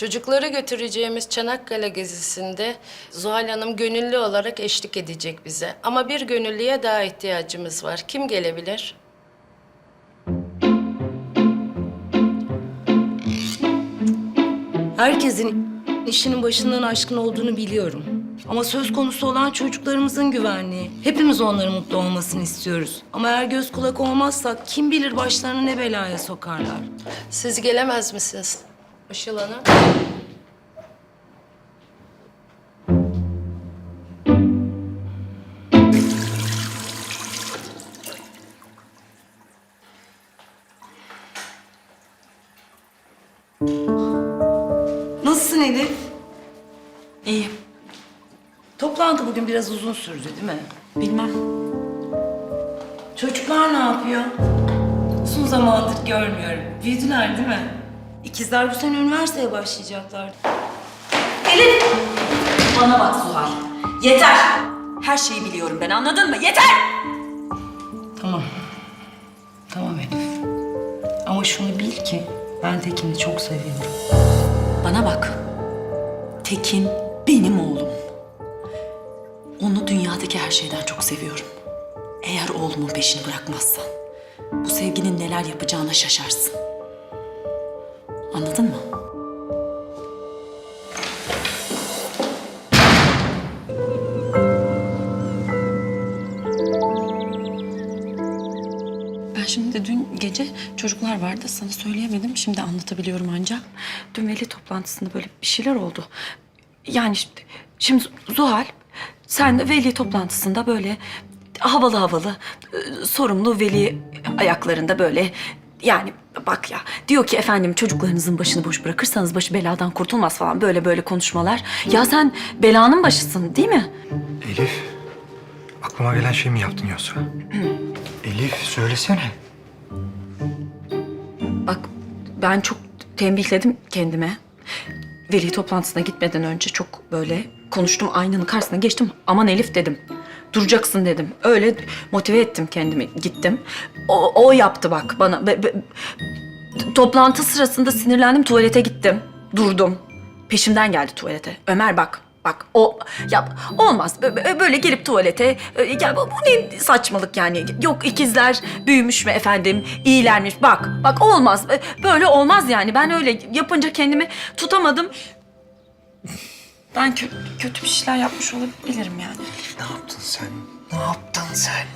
Çocukları götüreceğimiz Çanakkale gezisinde Zuhal Hanım gönüllü olarak eşlik edecek bize. Ama bir gönüllüye daha ihtiyacımız var. Kim gelebilir? Herkesin işinin başından aşkın olduğunu biliyorum. Ama söz konusu olan çocuklarımızın güvenliği. Hepimiz onların mutlu olmasını istiyoruz. Ama eğer göz kulak olmazsak kim bilir başlarını ne belaya sokarlar. Siz gelemez misiniz? Işıl Hanım. Nasılsın Elif? İyi. Toplantı bugün biraz uzun sürdü değil mi? Bilmem. Çocuklar ne yapıyor? Uzun zamandır görmüyorum. Büyüdüler değil mi? İkizler bu sene üniversiteye başlayacaklar. Bana bak Zuhal. Yeter. Her şeyi biliyorum ben anladın mı? Yeter. Tamam. Tamam Elif. Ama şunu bil ki ben Tekin'i çok seviyorum. Bana bak. Tekin benim oğlum. Onu dünyadaki her şeyden çok seviyorum. Eğer oğlumun peşini bırakmazsan bu sevginin neler yapacağına şaşarsın. Anladın mı? Ben şimdi dün gece çocuklar vardı sana söyleyemedim. Şimdi anlatabiliyorum ancak. Dün veli toplantısında böyle bir şeyler oldu. Yani şimdi, şimdi Zuhal sen de veli toplantısında böyle havalı havalı e, sorumlu veli ayaklarında böyle yani bak ya diyor ki efendim çocuklarınızın başını boş bırakırsanız başı beladan kurtulmaz falan böyle böyle konuşmalar. Ya sen belanın başısın değil mi? Elif, aklıma gelen şey mi yaptın yoksa? Elif, söylesene. Bak ben çok tembihledim kendime. Veli toplantısına gitmeden önce çok böyle konuştum aynanın karşısına geçtim. Aman Elif dedim. Duracaksın dedim. Öyle motive ettim kendimi. Gittim. O, o yaptı bak bana. Be- be- toplantı sırasında sinirlendim tuvalete gittim. Durdum. Peşimden geldi tuvalete. Ömer bak. Bak o ya olmaz Bö- bö- böyle gelip tuvalete ya bu ne saçmalık yani yok ikizler büyümüş mü efendim iyilermiş bak bak olmaz Bö- böyle olmaz yani ben öyle yapınca kendimi tutamadım ben kö- kötü bir şeyler yapmış olabilirim yani Ne yaptın sen? Ne yaptın sen?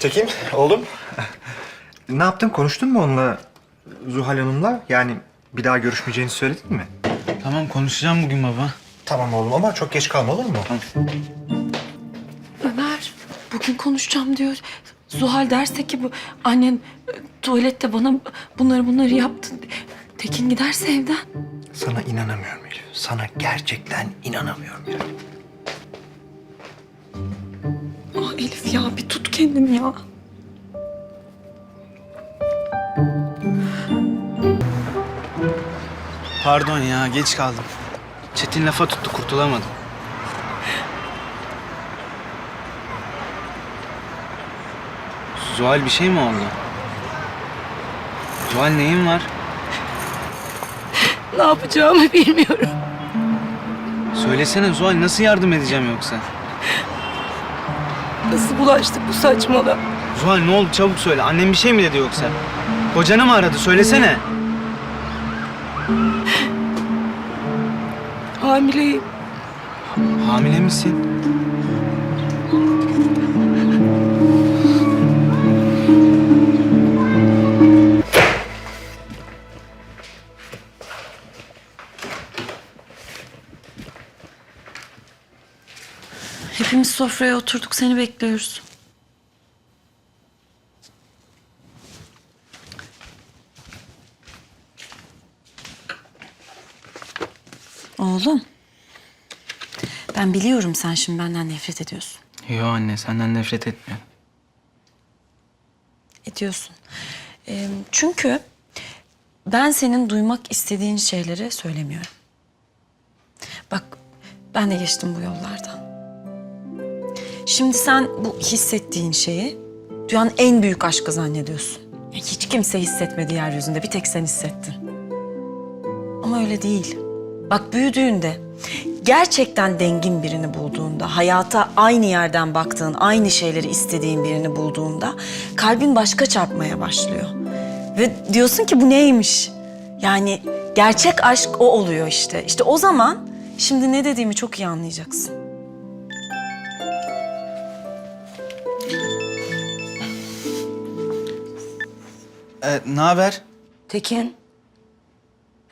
Tekin, oğlum. Ne yaptın? Konuştun mu onunla? Zuhal Hanım'la? Yani bir daha görüşmeyeceğini söyledin mi? Tamam konuşacağım bugün baba. Tamam oğlum ama çok geç kalma olur mu? Ömer bugün konuşacağım diyor Zuhal derse ki bu annen tuvalette bana bunları bunları yaptı Tekin giderse evden Sana inanamıyorum Elif. Sana gerçekten inanamıyorum yani. Ah Elif ya bir tut kendini ya. Pardon ya geç kaldım. Çetin lafa tuttu kurtulamadım. Zuhal bir şey mi oldu? Zuhal neyin var? Ne yapacağımı bilmiyorum. Söylesene Zuhal nasıl yardım edeceğim yoksa? Nasıl bulaştık bu saçmalığa? Zuhal ne oldu çabuk söyle. Annem bir şey mi dedi yoksa? Kocanı mı aradı söylesene. Hamileyim. Hamile misin? Hepimiz sofraya oturduk seni bekliyoruz. Oğlum. Ben biliyorum sen şimdi benden nefret ediyorsun. Yo anne senden nefret etmiyorum. Ediyorsun. Ee, çünkü ben senin duymak istediğin şeyleri söylemiyorum. Bak ben de geçtim bu yollardan. Şimdi sen bu hissettiğin şeyi dünyanın en büyük aşkı zannediyorsun. Hiç kimse hissetmedi yeryüzünde. Bir tek sen hissettin. Ama öyle değil. Bak büyüdüğünde, gerçekten dengin birini bulduğunda, hayata aynı yerden baktığın, aynı şeyleri istediğin birini bulduğunda kalbin başka çarpmaya başlıyor. Ve diyorsun ki bu neymiş? Yani gerçek aşk o oluyor işte. İşte o zaman şimdi ne dediğimi çok iyi anlayacaksın. Ee, ne haber? Tekin,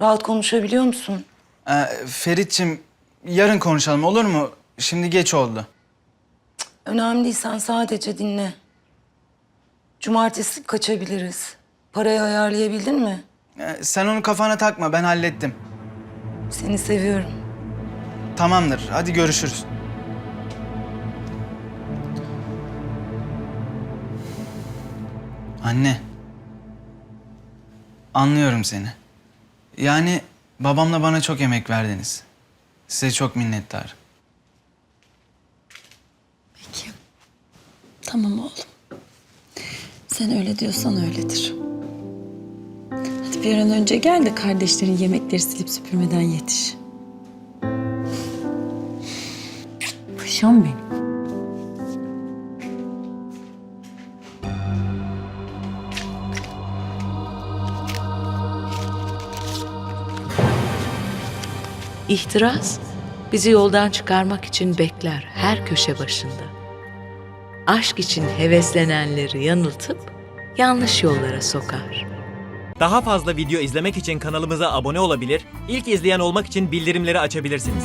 rahat konuşabiliyor musun? Ee, Ferit'cim yarın konuşalım olur mu? Şimdi geç oldu. Önemli değil, sen sadece dinle. Cumartesi kaçabiliriz. Parayı ayarlayabildin mi? Ee, sen onu kafana takma ben hallettim. Seni seviyorum. Tamamdır hadi görüşürüz. Anne. Anlıyorum seni. Yani babamla bana çok emek verdiniz. Size çok minnettarım. Peki. Tamam oğlum. Sen öyle diyorsan öyledir. Hadi bir an önce gel de kardeşlerin yemekleri silip süpürmeden yetiş. Paşam benim. İhtiras bizi yoldan çıkarmak için bekler her köşe başında. Aşk için heveslenenleri yanıltıp yanlış yollara sokar. Daha fazla video izlemek için kanalımıza abone olabilir, ilk izleyen olmak için bildirimleri açabilirsiniz.